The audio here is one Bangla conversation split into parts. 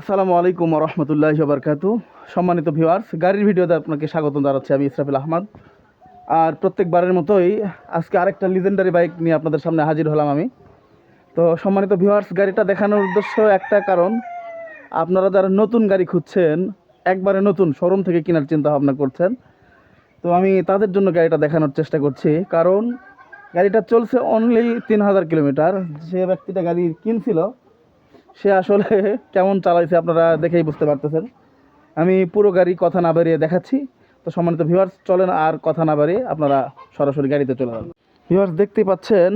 আসসালামু আলাইকুম রহমতুল্লাহ বারকাতু সম্মানিত ভিউয়ার্স, গাড়ির ভিডিওতে আপনাকে স্বাগত জানাচ্ছি আমি ইসরাফিল আহমদ। আর প্রত্যেকবারের মতোই আজকে আরেকটা লিজেন্ডারি বাইক নিয়ে আপনাদের সামনে হাজির হলাম আমি। তো সম্মানিত ভিউয়ার্স, গাড়িটা দেখানোর উদ্দেশ্য একটা কারণ, আপনারা যারা নতুন গাড়ি খুঁজছেন, একবারে নতুন শোরুম থেকে কেনার চিন্তা ভাবনা করছেন, তো আমি তাদের জন্য গাড়িটা দেখানোর চেষ্টা করছি। কারণ গাড়িটা চলছে অনলি তিন হাজার কিলোমিটার। যে ব্যক্তিটা গাড়ি কিনছিল সে আসলে কেমন চালাইছে আপনারা দেখেই বুঝতে পারতেছেন। আমি পুরো গাড়ি কথা না বাড়িয়ে দেখাচ্ছি। তো সম্মানিত ভিউয়ার্স চলেন আর কথা না বাড়িয়ে আপনারা সরাসরি গাড়িতে চলে যান। ভিউয়ার্স দেখতেই পাচ্ছেন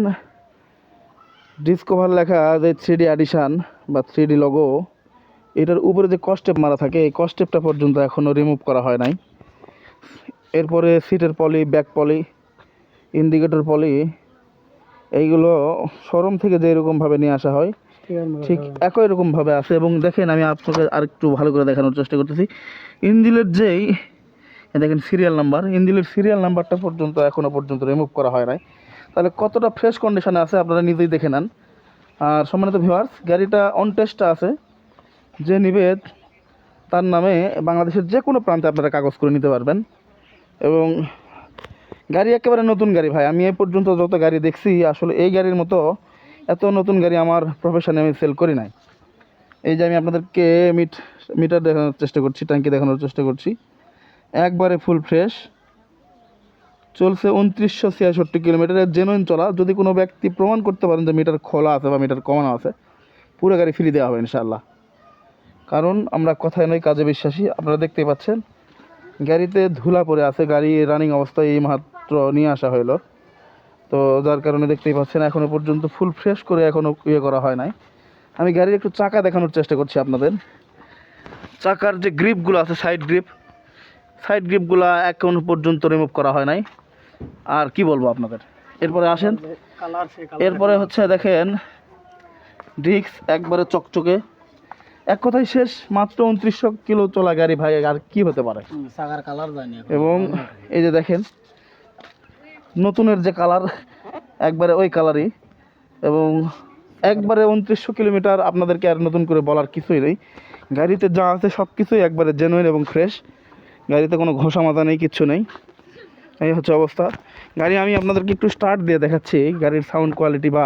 ডিসকভার লেখা যে থ্রি ডি অ্যাডিশান বা থ্রি ডি লগো এটার উপরে যে কস্টেপ মারা থাকে, এই কস্টেপটা পর্যন্ত এখনও রিমুভ করা হয় নাই। এরপরে সিটের পলি ব্যাক পলি ইন্ডিকেটর পলি এইগুলো শোরুম থেকে যে এরকমভাবে নিয়ে আসা হয় ঠিক একই রকমভাবে আছে এবং দেখেন আমি আপনাকে আরেকটু ভালো করে দেখানোর চেষ্টা করতেছি। ইঞ্জিলের যেই দেখেন সিরিয়াল নাম্বার ইঞ্জিলের সিরিয়াল নাম্বারটা পর্যন্ত এখনও পর্যন্ত রিমুভ করা হয় নাই। তাহলে কতটা ফ্রেশ কন্ডিশনে আছে আপনারা নিজেই দেখে নেন। আর সম্মানিত ভিউয়ার্স গাড়িটা অন টেস্টটা আছে। যে নিবে তার নামে বাংলাদেশের যে কোনো প্রান্তে আপনারা কাগজ করে নিতে পারবেন। এবং গাড়ি একেবারে নতুন গাড়ি ভাই আমি এই পর্যন্ত যত গাড়ি দেখছি আসলে এই গাড়ির মতো এত নতুন গাড়ি আমার প্রফেশনে আমি সেল করি নাই। এই যে আমি আপনাদেরকে মিট মিটার দেখানোর চেষ্টা করছি, ট্যাঙ্কি দেখানোর চেষ্টা করছি। একবারে ফুল ফ্রেশ চলছে উনত্রিশশো ছিয়াষট্টি কিলোমিটারের জেনুইন চলা। যদি কোনো ব্যক্তি প্রমাণ করতে পারেন যে মিটার খোলা আছে বা মিটার কমানো আছে, পুরো গাড়ি ফ্রি দেওয়া হবে ইনশাআল্লাহ। কারণ আমরা কথায় নয়, কাজে বিশ্বাসী। আপনারা দেখতেই পাচ্ছেন, গাড়িতে ধুলা পড়ে আছে, গাড়ি রানিং অবস্থায় এই মাত্র নিয়ে আসা হলো তো যার কারণে দেখতেই পাচ্ছেন এখনও পর্যন্ত ফুল ফ্রেশ করে এখনও ইয়ে করা হয় নাই। আমি গাড়ির একটু চাকা দেখানোর চেষ্টা করছি আপনাদের। চাকার যে গ্রিপগুলো আছে সাইড গ্রিপ সাইড গ্রিপগুলো এখনও পর্যন্ত রিমুভ করা হয় নাই। আর কি বলব আপনাদের? এরপরে আসেন। এরপরে হচ্ছে দেখেন ডিক্স একবারে চকচকে। এক কথায় শেষ মাত্র উনত্রিশশো কিলো চলা গাড়ি ভাই আর কি হতে পারে। এবং এই যে দেখেন নতুনের যে কালার, একবারে ওই কালারই। এবং একবারে উনত্রিশশো কিলোমিটার আপনাদেরকে আর নতুন করে বলার কিছুই নেই। গাড়িতে যা আছে সব কিছুই একবারে জেনুইন এবং ফ্রেশ গাড়িতে কোনো ঘষা মাথা নেই, কিচ্ছু নেই। এই হচ্ছে অবস্থা। গাড়ি আমি আপনাদেরকে একটু স্টার্ট দিয়ে দেখাচ্ছি। গাড়ির সাউন্ড কোয়ালিটি বা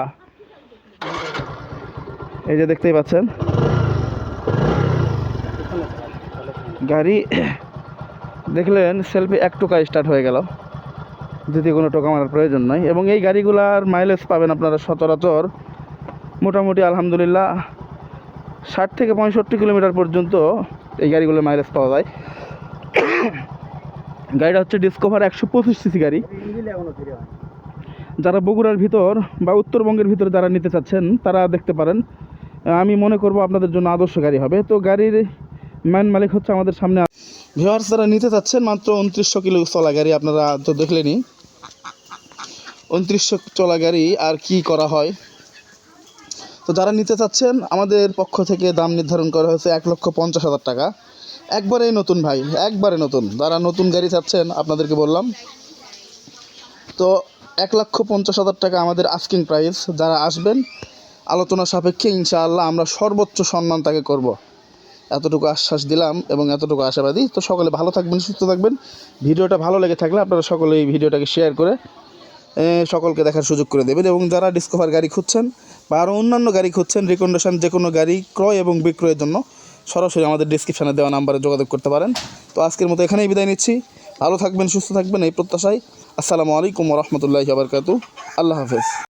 এই যে দেখতেই পাচ্ছেন। গাড়ি, দেখলেন সেলফি এক টোকা স্টার্ট হয়ে গেল। যদি কোনো টোকা মারার প্রয়োজন নাই। এবং এই গাড়িগুলার মাইলেজ পাবেন আপনারা সচরাচর মোটামুটি আলহামদুলিল্লাহ ষাট থেকে পঁয়ষট্টি কিলোমিটার পর্যন্ত এই গাড়িগুলোর মাইলেজ পাওয়া যায়। গাড়িটা হচ্ছে ডিসকভার একশো পঁচিশ সিসি গাড়ি। যারা বগুড়ার ভিতর বা উত্তরবঙ্গের ভিতরে যারা নিতে চাচ্ছেন, তারা দেখতে পারেন। আমি মনে করব আপনাদের জন্য আদর্শ গাড়ি হবে। তো গাড়ির ম্যান মালিক হচ্ছে আমাদের সামনে ভিওয়ার্স যারা নিতে চাচ্ছেন, মাত্র উনত্রিশশো কিলো চলা গাড়ি আপনারা তো দেখলেনই। উনত্রিশশো চলা গাড়ি আর কি করা হয়? তো যারা নিতে চাচ্ছেন, আমাদের পক্ষ থেকে দাম নির্ধারণ করা হয়েছে এক লক্ষ পঞ্চাশ হাজার টাকা। একবারেই নতুন ভাই, একবারে নতুন। যারা নতুন গাড়ি চাচ্ছেন, আপনাদেরকে বললাম। তো এক লক্ষ পঞ্চাশ হাজার টাকা আমাদের আস্কিং প্রাইস যারা আসবেন, আলোচনা সাপেক্ষে ইনশাআল্লাহ আমরা সর্বোচ্চ সম্মান তাকে করব। এতটুকু আশ্বাস দিলাম এবং এতটুকু আশাবাদী। তো সকলে ভালো থাকবেন, সুস্থ থাকবেন। ভিডিওটা ভালো লেগে থাকলে আপনারা সকলে এই ভিডিওটাকে শেয়ার করে সকলকে দেখার সুযোগ করে দেবেন এবং যারা ডিসকভার গাড়ি খুঁজছেন বা আরও অন্যান্য গাড়ি খুঁজছেন রিকন্ডেশন যে কোনো গাড়ি ক্রয় এবং বিক্রয়ের জন্য সরাসরি আমাদের ডিসক্রিপশানে দেওয়া নাম্বারে যোগাযোগ করতে পারেন। তো আজকের মতো এখানেই বিদায় নিচ্ছি। ভালো থাকবেন, সুস্থ থাকবেন এই প্রত্যাশায়। আসসালামু আলাইকুম রহমতুল্লাহ আবরকাতু আল্লাহ হাফেজ।